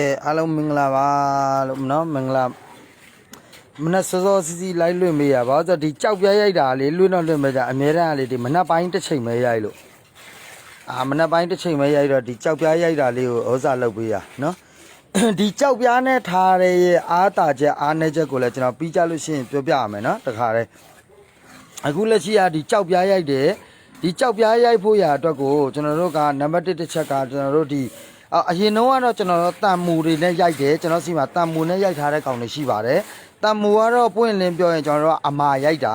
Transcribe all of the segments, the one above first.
ကဲအားလုံးမင်္ဂလာပါလို့နော်မင်္ဂလာမနက်စောစောစီစီလိုက်လွင့်မေးရပါဆိုတော့ဒီကြောက်ပြားရိုက်တာလေလွင့်တော့လွင့်မေးကြအများတန်းကလေဒီမနက်ပိုင်းတစ်ချိန်ပဲရိုက်လို့အာမနက်ပိုင်းတစ်ချိန်ပဲရိုက်တော့ဒီကြောက်ပြားရိုက်တာလေးကိုဩဇာလုပ်ပေးရနော်ဒီကြောက်ပြားနဲ့ထားတဲ့ရဲ့အားတာချက်အားနေချက်ကိုလည်းကျွန်တော်ပြီးကြလို့ရှိရင်ပြောပြရမယ်နော်တခါတည်းအခုလက်ရှိကဒီကြောက်ပြားရိုက်တယ်ဒီကြောက်ပြားရိုက်ဖို့ရအတွက်ကိုကျွန်တော်တို့ကနံပါတ်1တစ်ချက်ကကျွန်တော်တို့ဒီ အအရင်တော့ကတော့ကျွန်တော်တို့တန်မူတွေနဲ့ရိုက်တယ်ကျွန်တော်စီမှာတန်မူနဲ့ရိုက်ထားတဲ့ကောင်တွေရှိပါတယ်တန်မူကတော့ပွင့်လင်းပြောရင်ကျွန်တော်တို့ကအမာရိုက်တာ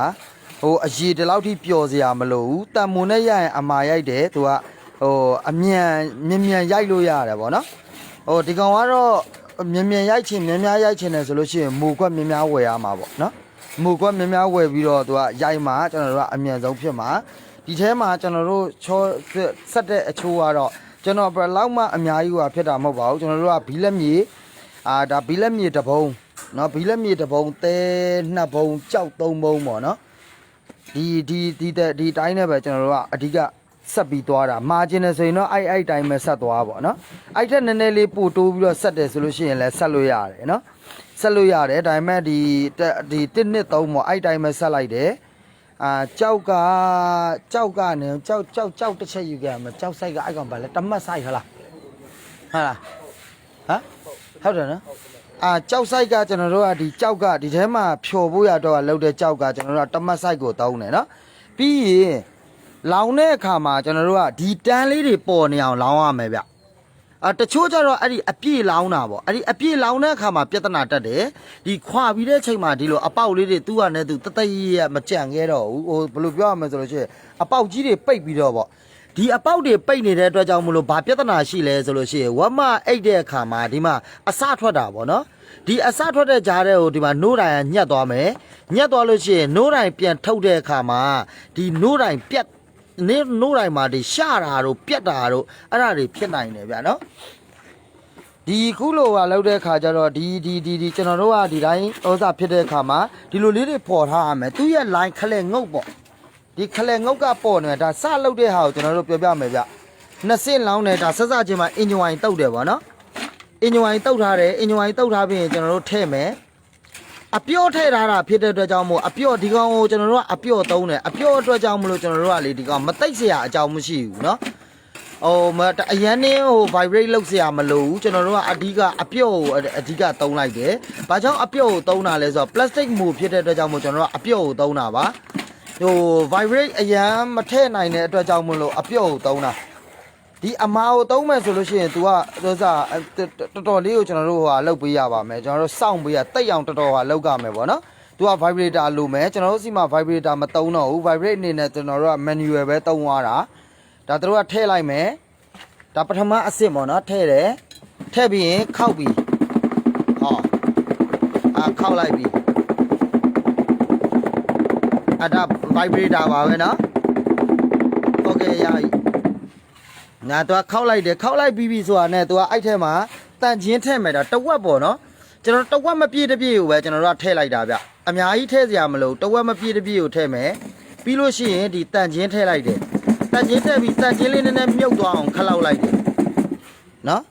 ဟိုအရေဒီလောက်ထိပျော်စရာမလိုဘူးတန်မူနဲ့ရိုက်ရင်အမာရိုက်တယ်သူကဟိုအမြန်မြန်မြန်ရိုက်လို့ရတယ်ဗောနော်ဟိုဒီကောင်ကတော့မြန်မြန်ရိုက်ချင်မြန်များရိုက်ချင်တယ်ဆိုလို့ရှိရင်မူကွက်မြန်များဝယ်ရမှာပေါ့နော်မူကွက်မြန်များဝယ်ပြီးတော့သူကရိုက်မှာကျွန်တော်တို့ကအမြန်ဆုံးဖြစ်မှာဒီထဲမှာကျွန်တော်တို့ချောဆက်တဲ့အချိုးကတော့ ကျွန်တော်ဘယ်လောက်မှအများကြီးဟိုဟာဖြစ်တာမဟုတ်ပါဘူးကျွန်တော်တို့ကဘီလက်မြေအာဒါဘီလက်မြေတစ်ပုံเนาะဘီလက်မြေတစ်ပုံတဲနှစ်ပုံကြောက်သုံးပုံပေါ့เนาะဒီဒီဒီတဲ့ဒီတိုင်းနဲ့ပဲကျွန်တော်တို့ကအဓိကဆက်ပြီးသွားတာမာဂျင်နဲ့ဆိုရင်တော့အဲ့အဲ့တိုင်းပဲဆက်သွားပါเนาะအဲ့ထက်နည်းနည်းလေးပို့တိုးပြီးတော့ဆက်တယ်ဆိုလို့ရှိရင်လည်းဆက်လို့ရတယ်เนาะဆက်လို့ရတယ်ဒါပေမဲ့ဒီဒီ1နှစ်3ပေါ့အဲ့တိုင်းပဲဆက်လိုက်တယ် အာကြောက်ကကြောက်ကနေကြောက်ကြောက်ကြောက်တစ်ချက်ယူခဲ့မှာကြောက်ဆိုင်ကအဲ့ကောင်ဘာလဲတမတ်ဆိုင်ဟလားဟာလားဟမ်ဟုတ်တယ်နော်အာကြောက်ဆိုင်ကကျွန်တော်တို့ကဒီကြောက်ကဒီထဲမှာဖြော်ဖို့ရတော့လောက်တဲ့ကြောက်ကကျွန်တော်တို့ကတမတ်ဆိုင်ကိုတောင်းတယ်နော်ပြီးရင်လောင်တဲ့အခါမှာကျွန်တော်တို့ကဒီတန်းလေးတွေပေါ်နေအောင်လောင်းရမယ်ဗျ အာတချို့ကျတော့အဲ့ဒီအပြည့်လောင်းတာပေါ့အဲ့ဒီအပြည့်လောင်းတဲ့အခါမှာပြဿနာတက်တယ်ဒီခွာပြီးတဲ့ချိန်မှာဒီလိုအပေါက်လေးတွေသူ့ဟာနဲ့သူတသက်ရရမကြံခဲ့တော့ဘူးဟိုဘယ်လိုပြောရမလဲဆိုလို့ရှိရင်အပေါက်ကြီးတွေပိတ်ပြီးတော့ပေါ့ဒီအပေါက်တွေပိတ်နေတဲ့အတွက်ကြောင့်မလို့ဘာပြဿနာရှိလဲဆိုလို့ရှိရင်ဝမအိတ်တဲ့အခါမှာဒီမှာအစထွက်တာပေါ့နော်ဒီအစထွက်တဲ့ကြားတဲ့ကိုဒီမှာနိုးတိုင်ကညှက်သွားမယ်ညှက်သွားလို့ရှိရင်နိုးတိုင်ပြန်ထုတ်တဲ့အခါမှာဒီနိုးတိုင်ပြတ် နေနိုးတိုင်မှာဒီရှတာတို့ပြက်တာတို့အဲ့ဒါတွေဖြစ်နိုင်တယ်ဗျာနော်ဒီခုလိုဟာလောက်တဲ့ခါကျတော့ဒီဒီဒီဒီကျွန်တော်တို့ကဒီတိုင်းဩဇာဖြစ်တဲ့ခါမှာဒီလိုလေးတွေပေါ်ထားရမယ်သူရဲ့ line ခလဲငုတ်ပေါ့ဒီခလဲငုတ်ကပေါ်နေဒါစလောက်တဲ့ဟာကိုကျွန်တော်တို့ပြောပြမယ်ဗျနှစ်စင်းလောင်းတယ်ဒါဆက်စချင်းမှာအင်ဂျင်ဝိုင်တုတ်တယ်ပေါ့နော်အင်ဂျင်ဝိုင်တုတ်ထားတယ်အင်ဂျင်ဝိုင်တုတ်ထားပြီးရင်ကျွန်တော်တို့ထည့်မယ် အပြော့ထည့်ထားတာဖြစ်တဲ့အတွက်ကြောင့်မို့အပြော့ဒီကောင်ကိုကျွန်တော်တို့ကအပြော့သုံးတယ်အပြော့အတွက်ကြောင့်မလို့ကျွန်တော်တို့ကလေဒီကောင်မတိတ်เสียအကြောင်းမရှိဘူးเนาะ ဟိုမအရန်နေဟို vibrate လုပ်เสียမလို့ဘူးကျွန်တော်တို့ကအဓိကအပြုတ်ကိုအဓိကသုံးလိုက်တယ်။ဘာကြောင့်အပြုတ်ကိုသုံးတာလဲဆိုတော့ plastic မို့ဖြစ်တဲ့အတွက်ကြောင့်မို့ကျွန်တော်တို့ကအပြုတ်ကိုသုံးတာပါ။ဟို vibrate အရန်မထည့်နိုင်တဲ့အတွက်ကြောင့်မလို့အပြုတ်ကိုသုံးတာ။ ဒီအမာကိုသုံးမယ်ဆိုလို့ရှိရင် तू ကဥစားတော်တော်လေးကိုကျွန်တော်တို့ဟိုဟာလုပ်ပေးရပါမယ်။ကျွန်တော်တို့စောင့်ပေးရတိတ်အောင်တော်တော်ဟာလုပ်ကြမယ်ပေါ့နော်။ तू က vibrator လိုမယ်ကျွန်တော်တို့စီမှာ vibrator မသုံးတော့ဘူး vibrate အနေနဲ့ကျွန်တော်တို့က manual ပဲသုံးသွားတာ။ဒါတို့ကထည့်လိုက်မယ်။ဒါပထမအဆင့်ပေါ့နော်ထည့်တယ်ထည့်ပြီးရင်ခောက်ပြီးဟောအာခောက်လိုက်ပြီးအဒါ vibrator ပါပဲနော် ညာတော့ခောက်လိုက်တယ်ခောက်လိုက်ပြီးပြီဆိုတာနဲ့သူကအဲ့ထဲမှာတန်ချင်းထည့်မယ်ဒါတဝက်ပေါ့နော်ကျွန်တော်တဝက်မပြည့်တပြည့်ကိုပဲကျွန်တော်တို့ကထည့်လိုက်တာဗျအများကြီးထည့်စရာမလိုတဝက်မပြည့်တပြည့်ကိုထည့်မယ်ပြီးလို့ရှိရင်ဒီတန်ချင်းထည့်လိုက်တယ်တန်ချင်းထည့်ပြီးတန်ချင်းလေးနည်းနည်းမြုပ်သွားအောင်ခလောက်လိုက်တယ်နော်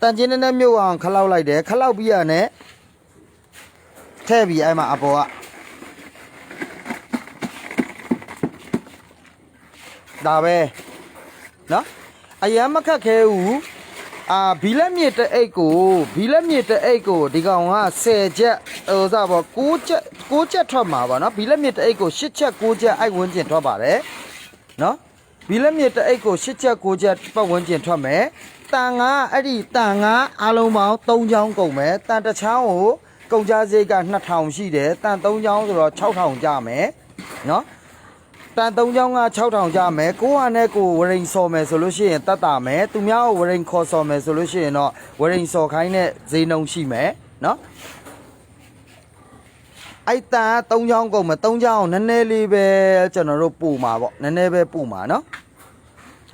တန်ချင်းနဲ့နဲ့မြုပ်အောင်ခလောက်လိုက်တယ်ခလောက်ပြီးရနဲ့ထည့်ပြီးအဲ့မှာအပေါ်ကဒါပဲနော် အရန်မခက်ခဲဘူးအာဘီလက်မြေတအိတ်ကိုဘီလက်မြေတအိတ်ကိုဒီကောင်က10ချက်ဟိုစားပေါ့6ချက်6ချက်ထွက်မှာပါနော်ဘီလက်မြေတအိတ်ကို8ချက်6ချက်အိုက်ဝန်းကျင်ထွက်ပါတယ်နော်ဘီလက်မြေတအိတ်ကို၈ချက်၉ချက်ပတ်ဝန်းကျင်ထွက်မယ်တန်ငါအဲ့ဒီတန်ငါအားလုံးပေါင်း၃ချောင်းကုန်မယ်တန်တစ်ချောင်းကိုကုန်ကြစရိတ်က2000ရှိတယ်တန်၃ချောင်းဆိုတော့6000ကျမယ်နော် တန်၃ချောင်းက6000ကျမယ်ကိုဟာနဲ့ကိုဝရိန်စော်မယ်ဆိုလို့ရှိရင်တတ်တာမယ်သူများကိုဝရိန်ခေါ်စော်မယ်ဆိုလို့ရှိရင်တော့ဝရိန်စော်ခိုင်းတဲ့ဈေးနှုန်းရှိမယ်နော်အဲ့တန်က၃ချောင်းကုန်မယ်၃ချောင်းနည်းနည်းလေးပဲကျွန်တော်တို့ပူမှာပေါ့နည်းနည်းပဲပူမှာနော်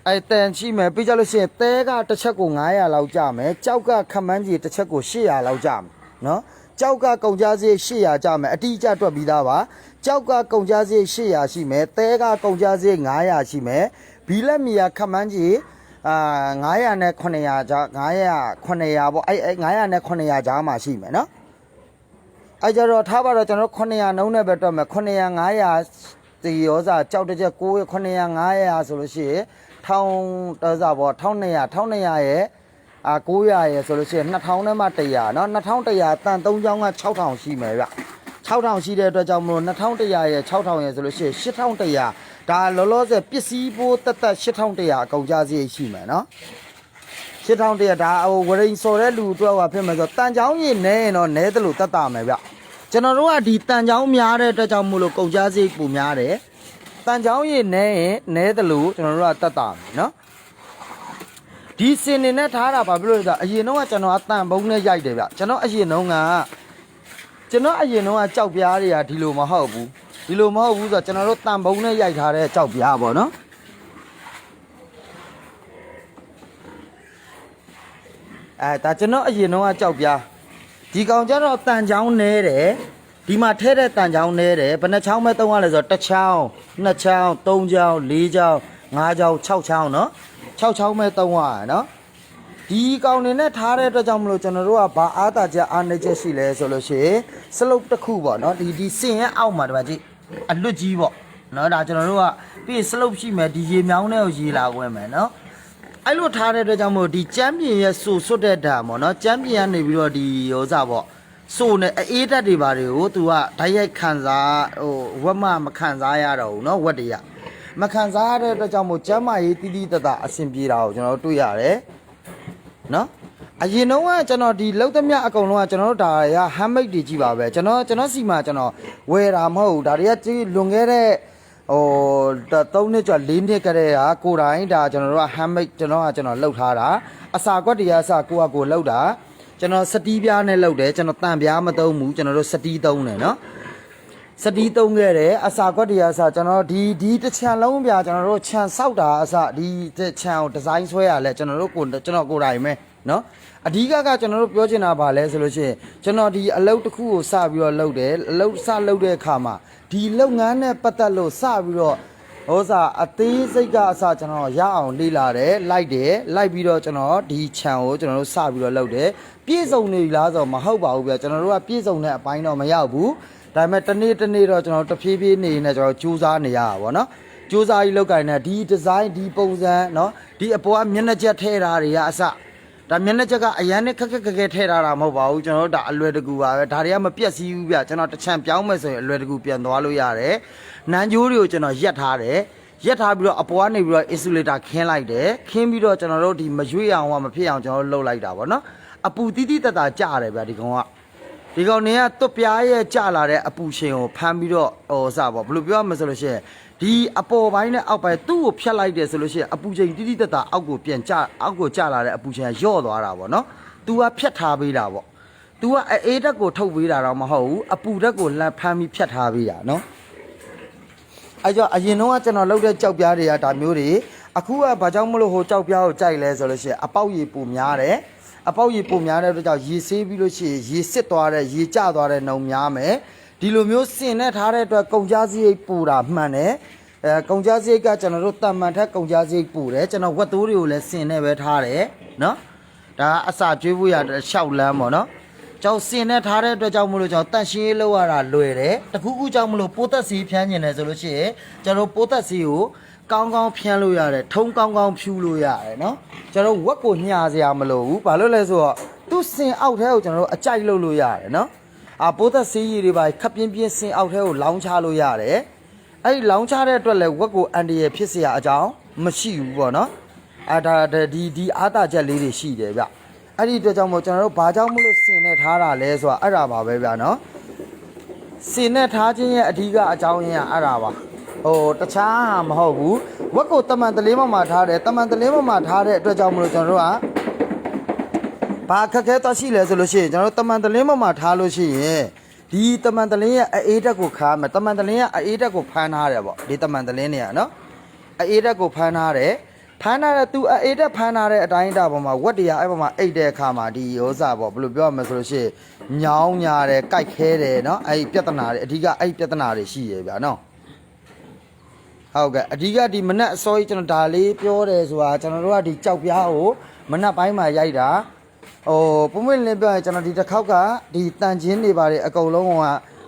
အဲ့တန်ရှိမယ်ပြီးကြလို့ရှိရင်တဲကတစ်ချက်ကို900လောက်ကြမယ်ကြောက်ကခမန်းကြီးတစ်ချက်ကို800လောက်ကြမယ်နော်ကြောက်ကကုန်ကြစရိတ်800ကြမယ်အတိအကျတွက်ပြီးသားပါ ကြောက်ကကုန်ကြစရိတ်800ရှိမယ်တဲကကုန်ကြစရိတ်900ရှိမယ်ဘီလက်မီယာခမန်းကြီး အာ900နဲ့900ကြား900 900ပေါ့အဲ့အဲ့900နဲ့900ကြားမှာရှိမယ်နော်အဲ့ကြတော့ထားပါတော့ကျွန်တော်တို့900နှုံးနဲ့ပဲတွက်မယ်900 900ဒီရောစာကြောက်တစ်ချက်900 900 900ဆိုလို့ရှိရင်1000တစားပေါ့1200 1200ရဲ့အာ900ရဲ့ဆိုလို့ရှိရင်2000နဲ့မှ100เนาะ2100တန်3ချောင်းက6000ရှိမယ်ဗျ 6000ရှိတဲ့အတွက်ကြောင့်မလို့2100ရဲ့6000ရဲ့ဆိုလို့ရှိရင်8100ဒါလောလောဆယ်ပစ္စည်းပိုးတက်တက်8100အကုန်ကြစရိတ်ရှိမယ်เนาะ8100ဒါဟိုဝရိန်စော်တဲ့လူအတွက်ဟာဖြစ်မယ်ဆိုတန်ချောင်းကြီးနဲရင်တော့နဲတယ်လို့တက်တာမယ်ဗျကျွန်တော်တို့ကဒီတန်ချောင်းများတဲ့အတွက်ကြောင့်မို့လို့ကုန်ကြစရိတ်ပုံများတယ်တန်ချောင်းကြီးနဲရင်နဲတယ်လို့ကျွန်တော်တို့ကတက်တာမယ်เนาะ ဒီစင်နေနဲ့ထားတာဘာဖြစ်လို့လဲဆိုတော့အရင်တော့ကကျွန်တော်အတန်ဘုံနဲ့ရိုက်တယ်ဗျကျွန်တော်အရင်တော့က ကျွန်တော်အရင်တော့ကကြောက်ပြားတွေကဒီလိုမဟုတ်ဘူးဒီလိုမဟုတ်ဘူးဆိုတော့ကျွန်တော်တို့တန်ဘုံနဲ့ရိုက်ထားတဲ့ကြောက်ပြားပေါ့နော်အဲဒါကျွန်တော်အရင်တော့ကကြောက်ပြားဒီကောင်ကျတော့တန်ချောင်းနဲတယ်ဒီမှာထဲတဲ့တန်ချောင်းနဲတယ်ဘယ်နှချောင်းပဲသုံးရလဲဆိုတော့တစ်ချောင်းနှစ်ချောင်းသုံးချောင်းလေးချောင်းငါးချောင်း၆ချောင်းနော်၆ချောင်းပဲသုံးရရနော် ဒီကောင်နေနဲ့ထားတဲ့အတွက်ကြောင့်မလို့ကျွန်တော်တို့ကဘာအားသာချက်အားနေချက်ရှိလဲဆိုလို့ရှိရင်စလုတ်တစ်ခုပေါ့နော်ဒီဒီစင်ရဲ့အောက်မှာဒီမှာကြည့်အလွတ်ကြီးပေါ့နော်ဒါကျွန်တော်တို့ကပြီးရင်စလုတ်ရှိမယ်ဒီရေမြောင်းတဲ့ကိုရေလာခွင့်မယ်နော်အဲ့လိုထားတဲ့အတွက်ကြောင့်မလို့ဒီကျမ်းပြင်ရဲ့ဆူဆွတ်တဲ့ဓာတ်ပေါ့နော်ကျမ်းပြင်ကနေပြီးတော့ဒီဟိုစားပေါ့ဆိုနဲ့အေးတက်တွေပါတွေကို तू ကဓာတ်ရိုက်ခံစားဟိုဝက်မမခံစားရတော့ဘူးเนาะဝက်တွေကမခံစားရတဲ့အတွက်ကြောင့်မို့ကျမ်းမာရေးတိတိတတ်တာအဆင်ပြေတာကိုကျွန်တော်တို့တွေ့ရတယ် နော်အရင်တော့ကကျွန်တော်ဒီလောက်သမျှအကုန်လုံးကကျွန်တော်တို့ဒါရ handmade တွေကြီးပါပဲကျွန်တော်ကျွန်တော်စီမှာကျွန်တော်ဝယ်တာမဟုတ်ဘူးဒါတွေကကြီးလွန်ခဲ့တဲ့ဟို3နှစ်ကျော်4နှစ်ကတည်းကကိုယ်တိုင်ဒါကျွန်တော်တို့က handmade ကျွန်တော်ကကျွန်တော်လှုပ်ထားတာအစာကွက်တွေကအစကိုကကိုလှုပ်တာကျွန်တော်စတီးပြားနဲ့လှုပ်တယ်ကျွန်တော်တန်ပြားမသုံးဘူးကျွန်တော်တို့စတီးသုံးတယ်နော် စတီးသုံးခဲ့တယ်အစာကွက်တွေအစကျွန်တော်ဒီဒီတစ်ချံလုံးပြကျွန်တော်တို့ခြံဆောက်တာအစဒီခြံကိုဒီဇိုင်းဆွဲရလဲကျွန်တော်တို့ကိုကျွန်တော်ကိုယ်တိုင်ပဲเนาะအဓိကကကျွန်တော်တို့ပြောချင်တာဗာလဲဆိုလို့ရှိရင်ကျွန်တော်ဒီအလုပ်တစ်ခုကိုစပြီးတော့လုပ်တယ်အလုပ်စလုပ်တဲ့အခါမှာဒီလုပ်ငန်းနဲ့ပတ်သက်လို့စပြီးတော့ဟောစာအသေးစိတ်ကအစကျွန်တော်ရအောင်လေ့လာတယ်လိုက်တယ်လိုက်ပြီးတော့ကျွန်တော်ဒီခြံကိုကျွန်တော်တို့စပြီးတော့လုပ်တယ်ပြည့်စုံနေပြီလားဆိုတော့မဟုတ်ပါဘူးဗျကျွန်တော်တို့ကပြည့်စုံတဲ့အပိုင်းတော့မရောက်ဘူး ဒါပေမဲ့တနေ့တနေ့တော့ကျွန်တော်တဖြည်းဖြည်းနေနေကျွန်တော်စူးစမ်းနေရတာဗောနော်စူးစမ်းပြီးလောက်ကင်တဲ့ဒီဒီဇိုင်းဒီပုံစံနော်ဒီအပေါ်ကမျက်နှာချက်ထည့်တာတွေကအစဒါမျက်နှာချက်ကအရန်နဲ့ခက်ခက်ခက်ခက်ထည့်ထားတာမဟုတ်ပါဘူးကျွန်တော်တို့ဒါအလွယ်တကူပါပဲဒါတွေကမပြက်စီးဘူးဗျကျွန်တော်တစ်ချံပြောင်းမယ်ဆိုရင်အလွယ်တကူပြန်သွားလို့ရတယ်နန်းကြိုးတွေကိုကျွန်တော်ရက်ထားတယ်ရက်ထားပြီးတော့အပေါ်ကနေပြီးတော့ insulator ခင်းလိုက်တယ်ခင်းပြီးတော့ကျွန်တော်တို့ဒီမရွေ့အောင်ကမဖြစ်အောင်ကျွန်တော်တို့လှုပ်လိုက်တာဗောနော်အပူတီးတီးတက်တာကြားတယ်ဗျဒီကောင်က ဒီကောင်နေကတွတ်ပြားရဲ့ကြလာတဲ့အပူရှင်ကိုဖမ်းပြီးတော့ဟိုစပါဘယ်လိုပြောရမလဲဆိုလို့ရှိရင်ဒီအပေါ်ပိုင်းနဲ့အောက်ပိုင်းသူ့ကိုဖြတ်လိုက်တယ်ဆိုလို့ရှိရင်အပူချိန်တိတိတတ်တာအောက်ကိုပြန်ကျအောက်ကိုကျလာတဲ့အပူချိန်ကယော့သွားတာပေါ့နော်။ तू ကဖြတ်ထားပေးတာပေါ့။ तू ကအေးတက်ကိုထုတ်ပေးတာတော့မဟုတ်ဘူးအပူတက်ကိုလှမ်းဖမ်းပြီးဖြတ်ထားပေးတာနော်။အဲကြောင့်အရင်တော့ကကျွန်တော်လှုပ်တဲ့ကြောက်ပြားတွေကဒါမျိုးတွေအခုကဘာကြောင့်မလို့ဟိုကြောက်ပြားကိုကြိုက်လဲဆိုလို့ရှိရင်အပေါက်ရည်ပူများတယ်။ အပေါက်ရည်ပုံများတဲ့အတွက်ကြောင့်ရေဆေးပြီးလို့ရှိရင်ရေစစ်သွားတဲ့ရေကျသွားတဲ့နှုံများမယ်ဒီလိုမျိုးစင်နဲ့ထားတဲ့အတွက်ကုန်ကြစရိတ်ပူတာမှန်တယ်အဲကုန်ကြစရိတ်ကကျွန်တော်တို့တန်မှန်ထက်ကုန်ကြစရိတ်ပူတယ်ကျွန်တော်ဝက်သိုးတွေကိုလည်းစင်နဲ့ပဲထားတယ်နော်ဒါအစာကျွေးဖို့ရတဲ့ရှောက်လန်းပေါ့နော်ကျောင်းစင်နဲ့ထားတဲ့အတွက်ကြောင့်မလို့ကျွန်တော်တန့်ရှင်းရေးလုပ်ရတာလွယ်တယ်တခုခုကြောင့်မလို့ပိုးသက်စီဖြန်းကျင်တယ်ဆိုလို့ရှိရင်ကျွန်တော်ပိုးသက်စီကို ကောင်းကောင်းဖြန်းလို့ရတယ်ထုံးကောင်းကောင်းဖြူလို့ရတယ်နော်ကျွန်တော်ဝက်ကိုညှာစရာမလိုဘူးဘာလို့လဲဆိုတော့သူ့စင်အောက်ထဲကိုကျွန်တော်တို့အကြိုက်လုပ်လို့ရတယ်နော်အာပိုးသက်ဆေးရည်တွေပါခပ်ပြင်းပြင်းစင်အောက်ထဲကိုလောင်းချလို့ရတယ်အဲ့ဒီလောင်းချတဲ့အတွက်လည်းဝက်ကိုအန်တရယ်ဖြစ်เสียအကြောင်းမရှိဘူးပေါ့နော်အာဒါဒီဒီအာသာချက်လေးတွေရှိတယ်ဗျအဲ့ဒီအတွက်ကြောင့်မို့ကျွန်တော်တို့ဘာကြောင့်မလို့စင်နဲ့ထားတာလဲဆိုတာအဲ့ဒါပါပဲဗျနော် စင်နဲ့ထားခြင်းရဲ့အဓိကအကြောင်းရင်းကအဲ့ဒါပါ ဟိုတခြားဟာမဟုတ်ဘူးဝက်ကိုတမန်တလေးမမှာထားတယ်တမန်တလေးမမှာထားတဲ့အတွက်ကြောင့်မလို့ကျွန်တော်တို့ကဘာခက်ခဲတော့ရှိလဲဆိုလို့ရှိရင်ကျွန်တော်တို့တမန်တလေးမမှာထားလို့ရှိရင်ဒီတမန်တလင်းရဲ့အေးတက်ကိုခါမယ်တမန်တလင်းရဲ့အေးတက်ကိုဖမ်းထားတယ်ပေါ့ဒီတမန်တလင်းเนี่ยနော်အေးတက်ကိုဖမ်းထားတယ်ဖမ်းထားတဲ့သူအေးတက်ဖမ်းထားတဲ့အတိုင်းအတာပေါ်မှာဝက်တရားအဲ့ပေါ်မှာအိတ်တဲ့အခါမှာဒီဥစ္စာပေါ့ဘယ်လိုပြောရမလဲဆိုလို့ရှိရင်ညောင်းညာတယ်ကြိုက်ခဲတယ်နော်အဲ့ဒီပြဿနာတွေအဓိကအဲ့ဒီပြဿနာတွေရှိရဗျာနော် ဟဟုတ်ကဲ့အဓိကဒီမနက်အစောကြီးကျွန်တော်ဒါလေးပြောတယ်ဆိုတာကျွန်တော်တို့ကဒီကြောက်ပြားကိုမနက်ပိုင်းမှာရိုက်တာဟိုပုံမင်းလင်းပြောရင်ကျွန်တော်ဒီတစ်ခေါက်ကဒီတန်ချင်းတွေပါတယ်အကုန်လုံးက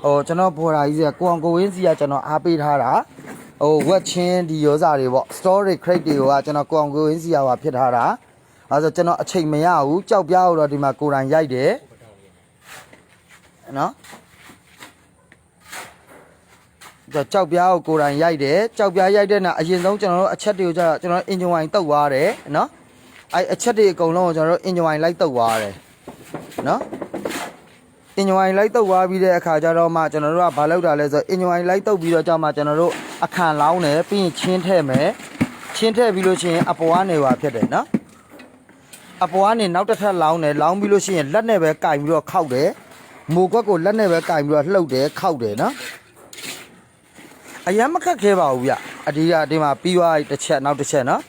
ဟိုကျွန်တော်ဘော်ရာကြီးကကိုအောင်ကိုဝင်းစီကကျွန်တော်အားပေးထားတာဟိုဝက်ချင်းဒီရောစာတွေပေါ့ story crate တွေကကျွန်တော်ကိုအောင်ကိုဝင်းစီကပါဖြစ်ထားတာအဲဆိုကျွန်တော်အချိန်မရဘူးကြောက်ပြားကိုတော့ဒီမှာကိုယ်တိုင်ရိုက်တယ်နော် ကြောက်ကြောက်ပြားကိုကိုယ်တိုင်ရိုက်တယ်ကြောက်ပြားရိုက်တဲ့နောက်အရင်ဆုံးကျွန်တော်တို့အချက်တွေကိုကျတော့ကျွန်တော်အင်ဂျင်ဝိုင်တုတ်သွားတယ်နော်အဲအချက်တွေအကုန်လုံးကိုကျွန်တော်တို့အင်ဂျင်ဝိုင်လိုက်တုတ်သွားတယ်နော်အင်ဂျင်ဝိုင်လိုက်တုတ်သွားပြီးတဲ့အခါကျတော့မှကျွန်တော်တို့ကဘာလုပ်တာလဲဆိုတော့အင်ဂျင်ဝိုင်လိုက်တုတ်ပြီးတော့ကြောက်မှကျွန်တော်တို့အခန့်လောင်းတယ်ပြီးရင်ချင်းထည့်မယ်ချင်းထည့်ပြီးလို့ရှိရင်အပေါ်ကနေပါဖြစ်တယ်နော်အပေါ်ကနေနောက်တစ်ထပ်လောင်းတယ်လောင်းပြီးလို့ရှိရင်လက်နဲ့ပဲကင်ပြီးတော့ခောက်တယ်မိုကွက်ကိုလက်နဲ့ပဲကင်ပြီးတော့လှုပ်တယ်ခောက်တယ်နော် အရင်မခက်ခဲပါဘူးဗျအဒီကဒီမှာပြီးသွားပြီတစ်ချက်နောက်တစ်ချက်နော်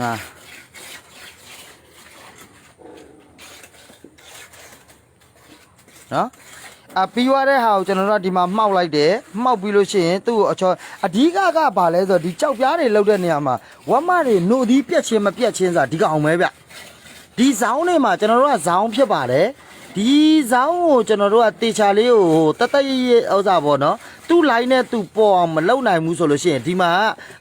ငါနော်အပြီးသွားတဲ့ဟာကိုကျွန်တော်တို့ကဒီမှာမှောက်လိုက်တယ်မှောက်ပြီးလို့ရှိရင်သူ့ကိုအချောအဓိကကဘာလဲဆိုတော့ဒီကြောက်ပြားတွေလောက်တဲ့နေရာမှာဝမ်းမတွေနှုတ်သီးပြက်ချင်းမပြက်ချင်းဆိုတာဒီကောင်ပဲဗျဒီဇောင်းတွေမှာကျွန်တော်တို့ကဇောင်းဖြစ်ပါတယ် ဒီဇောင်းကိုကျွန်တော်တို့ကတေချာလေးကိုတတ်တရရဥစားပေါ့နော်သူ့ line နဲ့သူ့ပေါ်အောင်မလုံနိုင်ဘူးဆိုလို့ရှိရင်ဒီမှာ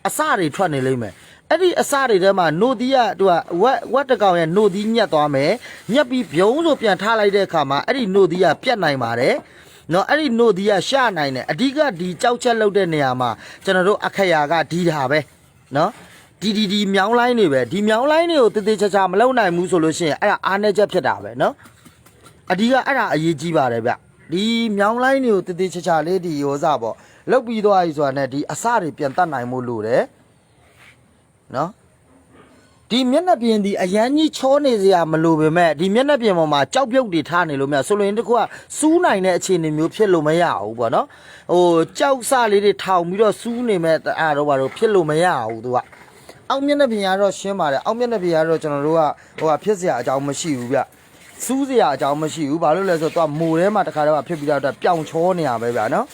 အစတွေထွက်နေလိမ့်မယ်အဲ့ဒီအစတွေထဲမှာနိုဒီကသူကဝက်ဝက်တကောင်ရဲ့နိုဒီညက်သွားမယ်ညက်ပြီးဗျုံဆိုပြန်ထားလိုက်တဲ့အခါမှာအဲ့ဒီနိုဒီကပြတ်နိုင်ပါတယ်နော်အဲ့ဒီနိုဒီကရှာနိုင်တယ်အဓိကဒီကြောက်ချက်လောက်တဲ့နေရာမှာကျွန်တော်တို့အခက်ရာကဒီတာပဲနော်ဒီဒီဒီမြောင်းလိုင်းတွေပဲဒီမြောင်းလိုင်းတွေကိုတည်တည်ချာချာမလုံနိုင်ဘူးဆိုလို့ရှိရင်အဲ့ဒါအားနေချက်ဖြစ်တာပဲနော် အဓိကအဲ့ဒါအရေးကြီးပါတယ်ဗျဒီမြောင်းလိုင်းတွေကိုတည်တည်ချာချာလေးဒီရောစပေါ့လောက်ပြီးသွားပြီဆိုတာနဲ့ဒီအစတွေပြန်တတ်နိုင်မှုလို့တယ်နော်ဒီမျက်နှာပြင်ဒီအရန်ကြီးချောနေစရာမလိုပေမဲ့ဒီမျက်နှာပြင်ပေါ်မှာကြောက်ပြုတ်တွေထားနေလို့မြတ်ဆိုလိုရင်တခုကစူးနိုင်တဲ့အခြေအနေမျိုးဖြစ်လို့မရဘူးပေါ့နော်ဟိုကြောက်စလေးတွေထောင်ပြီးတော့စူးနေမဲ့အားတော့ဘာလို့ဖြစ်လို့မရဘူးသူကအောက်မျက်နှာပြင်ကတော့ရှင်းပါတယ်အောက်မျက်နှာပြင်ကတော့ကျွန်တော်တို့ကဟိုဟာဖြစ်စရာအကြောင်းမရှိဘူးဗျ စူးစရာအကြောင်းမရှိဘူးဘာလို့လဲဆိုတော့သူကမိုထဲမှာတခါတည်းကဖြစ်ပြီးတော့ပျောင်ချောနေရပဲဗျာနော်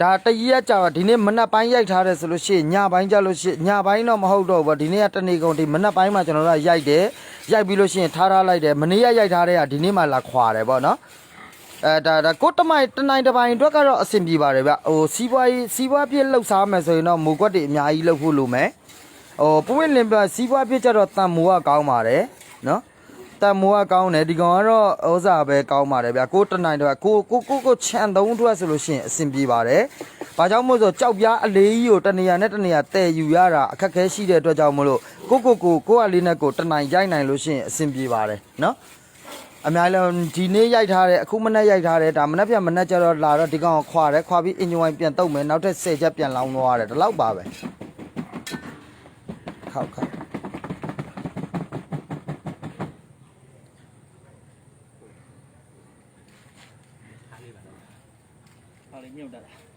ဒါတရက်ကြာတော့ဒီနေ့မနက်ပိုင်းရိုက်ထားတယ်ဆိုလို့ရှိရင်ညပိုင်းကြလို့ရှိရင်ညပိုင်းတော့မဟုတ်တော့ဘူးဒီနေ့ကတနေကုန်ဒီမနက်ပိုင်းမှာကျွန်တော်တို့ရိုက်တယ်ရိုက်ပြီးလို့ရှိရင်ထားထားလိုက်တယ်မနေ့ကရိုက်ထားတဲ့ကဒီနေ့မှလာခွာတယ်ပေါ့နော်အဲဒါဒါကိုတမိုင်တနိုင်တပိုင်းအတွက်ကတော့အဆင်ပြေပါတယ်ဗျဟိုစီးပွားရေးစီးပွားပြည့်လှုပ်ရှားမယ်ဆိုရင်တော့မိုကွက်တွေအများကြီးလှုပ်ဖို့လိုမယ် ဟိုပွင့်လင်းပြစီးပွားပြည့်ကြတော့တန်မိုးကကောင်းပါတယ်နော်တန်မိုးကကောင်းတယ်ဒီကောင်ကတော့ဥစားပဲကောင်းပါတယ်ဗျကိုတနိုင်တော့ကိုကိုကိုကိုခြံသုံးအတွက်ဆိုလို့ရှိရင်အဆင်ပြေပါတယ်ဘာကြောင့်မို့ဆိုကြောက်ပြားအလေးကြီးကိုတနေရာနဲ့တနေရာတည်ယူရတာအခက်ခဲရှိတဲ့အတွက်ကြောင့်မလို့ကိုကိုကိုကိုကလေးနဲ့ကိုတနိုင်ရိုက်နိုင်လို့ရှိရင်အဆင်ပြေပါတယ်နော်အများလည်းဒီနေ့ရိုက်ထားတယ်အခုမနေ့ရိုက်ထားတယ်ဒါမနေ့ပြန်မနေ့ကျတော့လာတော့ဒီကောင်ကိုခွာတယ်ခွာပြီးအင်ဂျင်ဝိုင်ပြန်တုတ်မယ်နောက်ထပ်10ချက်ပြန်လောင်းသွားတယ်ဒီလောက်ပါပဲ ခောက်ခောက်ဟာလေမြုပ်တတ်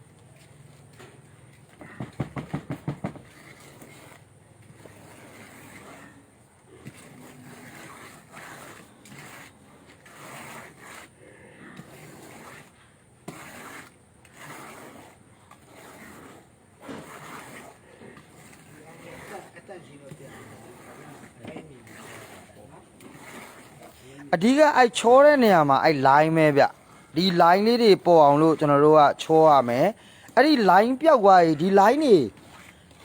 အဓိကအဲ့ချောတဲ့နေရာမှာအဲ့ line ပဲဗျဒီ line လေးတွေပေါ်အောင်လို့ကျွန်တော်တို့ကချောရမယ်အဲ့ဒီ line ပျောက်သွားပြီဒီ line တွေ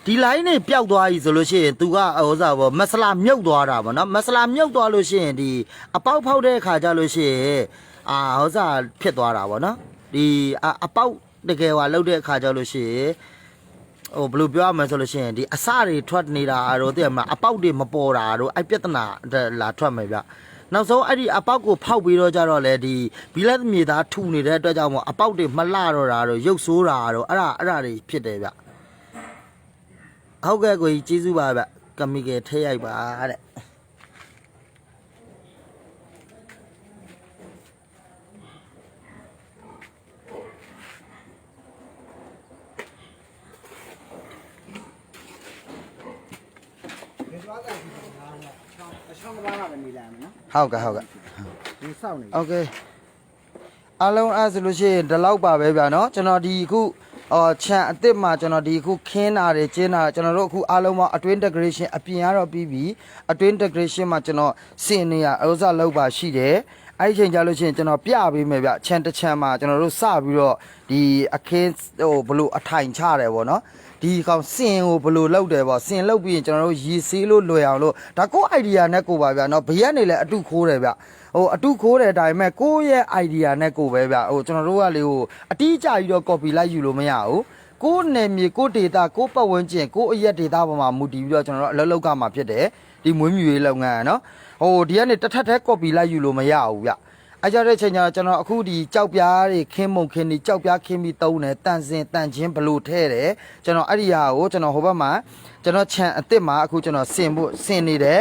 ဒီ line တွေပျောက်သွားပြီဆိုလို့ရှိရင် तू ကဟိုစားပေါ့မဆလာမြုပ်သွားတာပေါ့နော်မဆလာမြုပ်သွားလို့ရှိရင်ဒီအပေါက်ဖောက်တဲ့အခါကျလို့ရှိရင်အာဟိုစားဖြစ်သွားတာပေါ့နော်ဒီအအပေါက်တကယ်ဟွာလောက်တဲ့အခါကျလို့ရှိရင်ဟိုဘယ်လိုပြောရမလဲဆိုလို့ရှိရင်ဒီအစတွေထွက်နေတာတော့တဲ့မှာအပေါက်တွေမပေါ်တာတော့အဲ့ပြဿနာလာထွက်မယ်ဗျ နောက်ဆုံးအဲ့ဒီအပေါက်ကိုဖောက်ပြီးတော့ကြတော့လေဒီဘီလက်မြေသားထူနေတဲ့အတွက်ကြောင့်မို့အပေါက်တွေမလှတော့တာတော့ရုပ်ဆိုးတာတော့အဲ့ဒါအဲ့ဒါတွေဖြစ်တယ်ဗျဟုတ်ကဲ့ကိုကြီးကျေးဇူးပါဗျကမီကယ်ထဲရိုက်ပါတဲ့ ဒီသွားတာဒီဟာချောင်း အချောင်းကဘာကပဲနေလာမယ်နော် ဟုတ်ကဲ့ဟုတ်ကဲ့ ဒီစောက်နေ โอเค အားလုံးအဲ့ဆိုလို့ရှိရင်ဒီလောက်ပါပဲဗျာနော်ကျွန်တော်ဒီအခုအော်ခြံအစ်စ်မှာကျွန်တော်ဒီအခုခင်းတာတွေကျင်းတာကျွန်တော်တို့အခုအားလုံးမှာအတွင်း decoration အပြင်ကတော့ပြီးပြီအတွင်း decoration မှာကျွန်တော်စင်နေရဥစားလောက်ပါရှိတယ်အဲ့ဒီချိန်ကြလို့ရှိရင်ကျွန်တော်ပြပေးမယ်ဗျခြံတစ်ခြံမှာကျွန်တော်တို့စပြီးတော့ဒီအခင်းဟိုဘလို့အထိုင်ချတယ်ဗောနော် ဒီကောင်စင်ကိုဘလို့လောက်တယ်ဗောစင်လောက်ပြီးရင်ကျွန်တော်တို့ရီဆေးလို့လွယ်အောင်လို့ဒါကို idea နဲ့ကိုပါဗျာနော်ဘေးကနေလည်းအတုခိုးတယ်ဗျဟိုအတုခိုးတယ်ဒါပေမဲ့ကိုယ့်ရဲ့ idea နဲ့ကိုပဲဗျဟိုကျွန်တော်တို့ကလေဟိုအတိအကျကြီးတော့ copy လိုက်ယူလို့မရဘူးကိုယ်နယ်မြေကိုယ်ဒေတာကိုယ်ပတ်ဝန်းကျင်ကိုယ်အရက်ဒေတာပေါ်မှာမူတည်ပြီးတော့ကျွန်တော်တို့အလုပ်လုပ်ကမှာဖြစ်တယ်ဒီမွေးမြူရေးလုပ်ငန်းကနော်ဟိုဒီကနေတစ်ထပ်တည်း copy လိုက်ယူလို့မရဘူးဗျ အကြတဲ့ချိန်ကျတော့ကျွန်တော်အခုဒီကြောက်ပြားတွေခင်းမုံခင်းဒီကြောက်ပြားခင်းပြီးတုံးတယ်တန်စင်တန်ချင်းဘလို့ထဲတယ်ကျွန်တော်အဲ့ဒီဟာကိုကျွန်တော်ဟိုဘက်မှာကျွန်တော်ခြံအစ်စ်မှာအခုကျွန်တော်စင်ဖို့စင်နေတယ်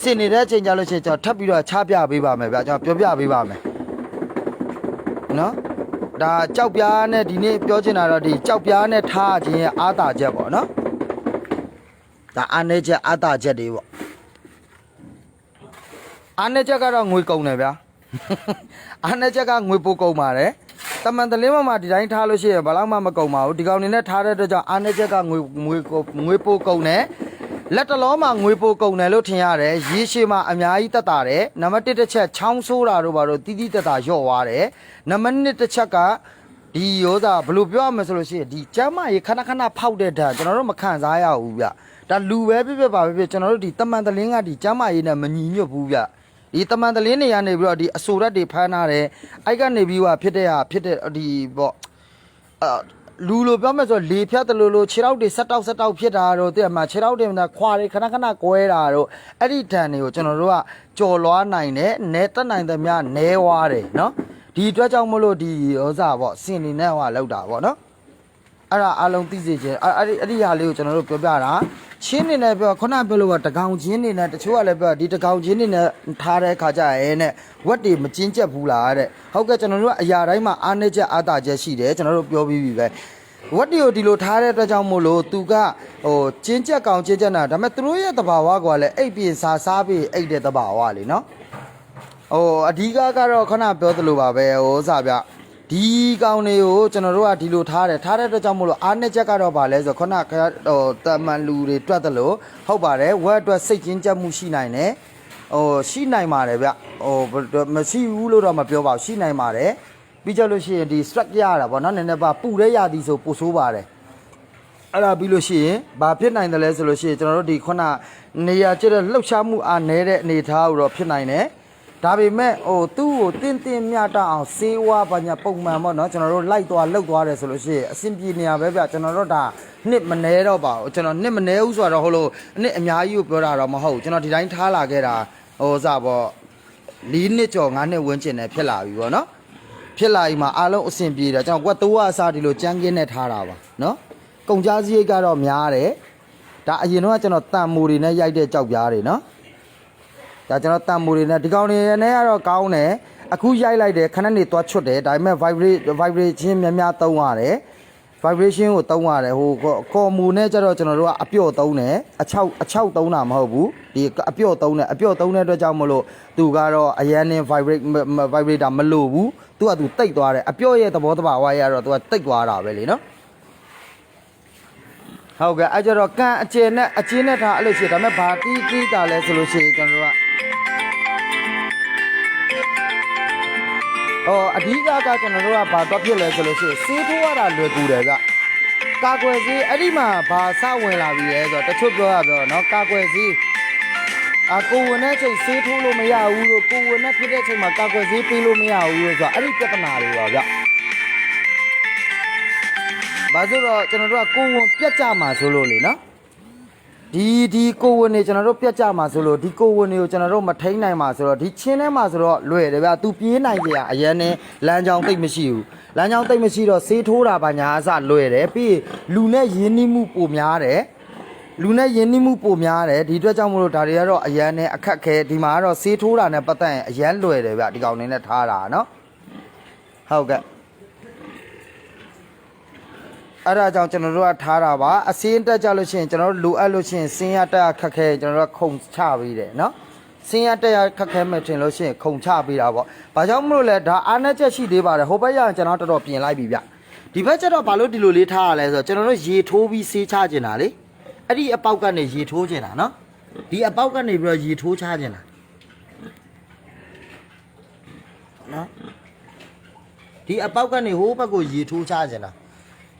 စင်နေတဲ့အချိန်ကျလို့ရှိရင်ကျွန်တော်ထပ်ပြီးတော့ချပြပေးပါမယ်ဗျကျွန်တော်ပြောပြပေးပါမယ်နော်ဒါကြောက်ပြားနဲ့ဒီနေ့ပြောချင်တာတော့ဒီကြောက်ပြားနဲ့ထားခြင်းရဲ့အာသာချက်ပေါ့နော်ဒါအာနေချက်အာသာချက်တွေပေါ့အာနေချက်ကတော့ငွေကုန်တယ်ဗျာ အာနေချက်ကငွေပိုကုန်ပါတယ်တမန်တလင်းမမှာဒီတိုင်းထားလို့ရှိရင်ဘာလို့မှမကုန်ပါဘူးဒီကောင်နေနဲ့ထားတဲ့အတွက်ကြောင့်အာနေချက်ကငွေငွေကိုငွေပိုကုန်တယ်လက်တလုံးမှာငွေပိုကုန်တယ်လို့ထင်ရတယ်ရေရှည်မှာအများကြီးတက်တာတယ်နံပါတ်1တစ်ချက်ချောင်းဆိုးတာတို့ဘာလို့တီးတီးတက်တာလျော့သွားတယ်နံပါတ်2တစ်ချက်ကဒီရောသာဘယ်လိုပြောရမလဲဆိုလို့ရှိရင်ဒီကျမ်းမရေခဏခဏဖောက်တဲ့ဓာတ်ကျွန်တော်တို့မခံစားရဘူးဗျဒါလူပဲဖြစ်ဖြစ်ပါပဲဖြစ်ကျွန်တော်တို့ဒီတမန်တလင်းကဒီကျမ်းမရေနဲ့မညီညွတ်ဘူးဗျ ဒီတမန်တလင်းနေရနေပြီးတော့ဒီအဆိုရက်တွေဖမ်းထားတယ်အိုက်ကနေပြီးဟိုဖြစ်တဲ့ဟာဖြစ်တဲ့ဒီပေါ့အာလူလိုပြောမယ်ဆိုလေဖြတ်တယ်လို့လို့ခြေထောက်တွေဆက်တောက်ဆက်တောက်ဖြစ်တာတော့တဲ့မှာခြေထောက်တွေမှာခွာတွေခဏခဏကွဲတာတော့အဲ့ဒီဓာန်တွေကိုကျွန်တော်တို့ကကြော်လွားနိုင်တယ်နဲတက်နိုင်သမျှနဲဝါတယ်နော်ဒီအတွက်ကြောင့်မလို့ဒီဥစားပေါ့စင်နေနဲ့ဟိုလောက်တာပေါ့နော်အဲ့ဒါအားလုံးသိစေခြင်းအဲ့အဲ့ဒီအဲ့ဒီဟာလေးကိုကျွန်တော်တို့ပြောပြတာ ချင်းနေနဲ့ပြောခုနပြောလို့ကတကောင်ချင်းနေနဲ့တချို့ကလည်းပြောဒီတကောင်ချင်းနေနဲ့ထားတဲ့ခါကြရဲနဲ့ဝက်တွေမကျင်းကျက်ဘူးလားတဲ့ဟုတ်ကဲ့ကျွန်တော်တို့ကအရာတိုင်းမှာအားနည်းချက်အားသာချက်ရှိတယ်ကျွန်တော်တို့ပြောပြီးပြီပဲဝက်တွေကိုဒီလိုထားတဲ့အတွက်ကြောင့်မို့လို့သူကဟိုကျင်းကျက်ကောင်ကျင်းကျက်တာဒါပေမဲ့သူတို့ရဲ့တဘာဝကလည်းအိပ်ပြင်စားစားပြီးအိပ်တဲ့တဘာဝလေနော်ဟိုအဓိကကတော့ခဏပြောသလိုပါပဲဟိုစပြ ဒီကောင်တွေကိုကျွန်တော်တို့ကဒီလိုထားတယ်ထားတဲ့အတွက်ကြောင့်မို့လို့အားနဲ့ချက်ကတော့ဗာလဲဆိုခဏခရဟိုတမန်လူတွေတွက်သလိုဟုတ်ပါတယ်ဝက်အတွက်စိတ်ချင်းကြက်မှုရှိနိုင်တယ်ဟိုရှိနိုင်ပါတယ်ဗျဟိုမရှိဘူးလို့တော့မပြောပါဘူးရှိနိုင်ပါတယ်ပြီးကြလို့ရှိရင်ဒီ struck ရတာဗောနော်နည်းနည်းပါပူတဲ့ရသည်ဆိုပိုဆိုးပါတယ်အဲ့ဒါပြီးလို့ရှိရင်ဘာဖြစ်နိုင်တယ်လဲဆိုလို့ရှိရင်ကျွန်တော်တို့ဒီခုနနေရာကျတဲ့လှုပ်ရှားမှုအားနည်းတဲ့အနေအထားကိုတော့ဖြစ်နိုင်တယ် ဒါပေမဲ့ဟိုသူ့ကိုတင်းတင်းမြတ်တအောင်စေးဝါဘာညာပုံမှန်ပေါ့နော်ကျွန်တော်တို့လိုက်သွားလှုပ်သွားတယ်ဆိုလို့ရှိရင်အဆင်ပြေနေရပဲဗျကျွန်တော်တို့ဒါနှစ်မနေတော့ပါဘူးကျွန်တော်နှစ်မနေဘူးဆိုတော့ဟိုလိုနှစ်အများကြီးကိုပြောတာတော့မဟုတ်ဘူးကျွန်တော်ဒီတိုင်းထားလာခဲ့တာဟိုစပေါ့၄နှစ်ကျော်၅နှစ်ဝန်းကျင်နဲ့ဖြစ်လာပြီပေါ့နော်ဖြစ်လာပြီးမှအားလုံးအဆင်ပြေတယ်ကျွန်တော်ကွက်တိုးကအစားဒီလိုကြမ်းကင်းနဲ့ထားတာပါနော်ကုန်ကြစရိတ်ကတော့များတယ်ဒါအရင်တော့ကျွန်တော်တန်မိုတွေနဲ့ရိုက်တဲ့ကြောက်ပြားတွေနော် ဒါကျွန်တော်တန်မိုတွေနဲ့ဒီကောင်တွေနဲ့ကတော့ကောင်းတယ်အခုရိုက်လိုက်တယ်ခဏနေသွားချွတ်တယ်ဒါပေမဲ့ vibrate vibration များများသုံးရတယ် vibration ကိုသုံးရတယ်ဟိုကော်မူနဲ့ကျတော့ကျွန်တော်တို့ကအပြော့သုံးတယ်အချောက်အချောက်သုံးတာမဟုတ်ဘူးဒီအပြော့သုံးတယ်အပြော့သုံးတဲ့အတွက်ကြောင့်မလို့သူကတော့အရန်နဲ့ vibrate vibrator မလို့ဘူးသူကသူတိတ်သွားတယ်အပြော့ရဲ့သဘောတဘာဝရတော့သူကတိတ်သွားတာပဲလေနော်ဟုတ်ကဲ့အဲကြတော့ကန်အကျယ်နဲ့အချင်းနဲ့ထားအဲ့လိုရှိတယ်ဒါပေမဲ့ဘာတီးတီးတာလဲဆိုလို့ရှိရင်ကျွန်တော်တို့က ဟောအဓိကကကျွန်တော်တို့ကဘာတော့ဖြစ်လဲဆိုလို့ရှိရင်စေးထိုးရတာလွယ်ကူတယ်ကကာကွယ်စေးအဲ့ဒီမှာဘာစဝင်လာပြီလဲဆိုတော့တချို့ပြောရပြောနော်ကာကွယ်စေးအကိုဝင်တဲ့ချိန်စေးထိုးလို့မရဘူးလို့ကိုဝင်တဲ့ဖြစ်တဲ့ချိန်မှာကာကွယ်စေးပေးလို့မရဘူးလို့ဆိုတော့အဲ့ဒီပြဿနာတွေပါဗျဘာလို့တော့ကျွန်တော်တို့ကကိုဝင်ပြတ်ကြမှာဆိုလို့လေနော် ဒီဒီကိုဝင်နေကျွန်တော်တို့ပြတ်ကြမှာဆိုလို့ဒီကိုဝင်နေကိုကျွန်တော်တို့မထိန်နိုင်မှာဆိုတော့ဒီချင်းထဲမှာဆိုတော့လွယ်တယ်ဗျသူပြေးနိုင်ကြရအရင်နဲ့လမ်းကြောင်းတိတ်မရှိဘူးလမ်းကြောင်းတိတ်မရှိတော့ဆေးထိုးတာပါညာအစလွယ်တယ်ပြီးရင်လူနဲ့ရင်းနှီးမှုပိုများတယ်လူနဲ့ယဉ်နှိမှုပိုများတယ်ဒီအတွက်ကြောင့်မလို့ဒါတွေကတော့အရန်နဲ့အခက်ခဲဒီမှာကတော့ဆေးထိုးတာနဲ့ပတ်သက်ရင်အရန်လွယ်တယ်ဗျဒီကောင်နေနဲ့ထားတာနော်ဟုတ်ကဲ့ အဲ့ဒါကြောင့်ကျွန်တော်တို့ကထားတာပါအစင်းတက်ကြလို့ရှိရင်ကျွန်တော်တို့လိုအပ်လို့ရှိရင်စင်းရတက်အခက်ခဲကျွန်တော်တို့ကခုံချပြီးတယ်နော်စဆင်းရတက်ရခက်ခဲမဲ့ထင်လို့ရှိရင်ခုံချပေးတာပေါ့ဘာကြောင့်မလို့လဲဒါအားနဲ့ချက်ရှိသေးပါတယ်ဟိုဘက်ရရင်ကျွန်တော်တော်တော်ပြင်လိုက်ပြီဗျဒီဘက်ကျတော့ဘာလို့ဒီလိုလေးထားရလဲဆိုတော့ကျွန်တော်တို့ရေထိုးပြီးဆေးချကျင်တာလေအဲ့ဒီအပေါက်ကနေရေထိုးကျင်တာနော်ဒီအပေါက်ကနေပြီးတော့ရေထိုးချကျင်တာနော်ဒီအပေါက်ကနေဟိုဘက်ကိုရေထိုးချကျင်တာ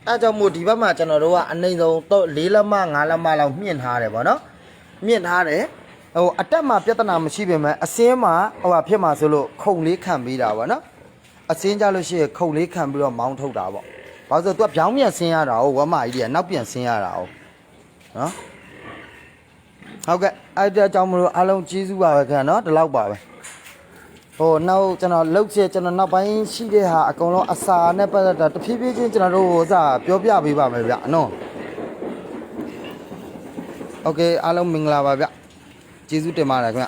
အဲကြောင့်မို့ဒီဘက်မှာကျွန်တော်တို့ကအနှိမ့်ဆုံးတော့၄လက်မ၅လက်မလောက်မြင့်ထားတယ်ဗောနော်မြင့်ထားတယ်ဟိုအတက်မှာပြဿနာမရှိပေမဲ့အစင်းမှာဟိုဟာဖြစ်မှာဆိုလို့ခုံလေးခံပေးတာဗောနော်အစင်းကြလို့ရှိရင်ခုံလေးခံပြီးတော့မောင်းထုတ်တာဗောဘာလို့ဆိုတော့ तू ကပြောင်းပြန်ဆင်းရတာဟိုဝမကြီးတွေကနောက်ပြန်ဆင်းရတာဟိုနော်ဟုတ်ကဲ့အဲ့ဒါကြောင့်မလို့အားလုံးကျေးဇူးပါပဲခင်ဗျာနော်ဒီလောက်ပါပဲ ဟိုနောက်ကျွန်တော်လှုပ်ချက်ကျွန်တော်နောက်ပိုင်းရှိတဲ့ဟာအကုန်လုံးအစာနဲ့ပတ်သက်တာတဖြည်းဖြည်းချင်းကျွန်တော်တို့ဟိုစားပြောပြပေးပါမယ်ဗျနော်โอเคအားလုံးမင်္ဂလာပါဗျကျေးဇူးတင်ပါတယ်ခင်ဗျ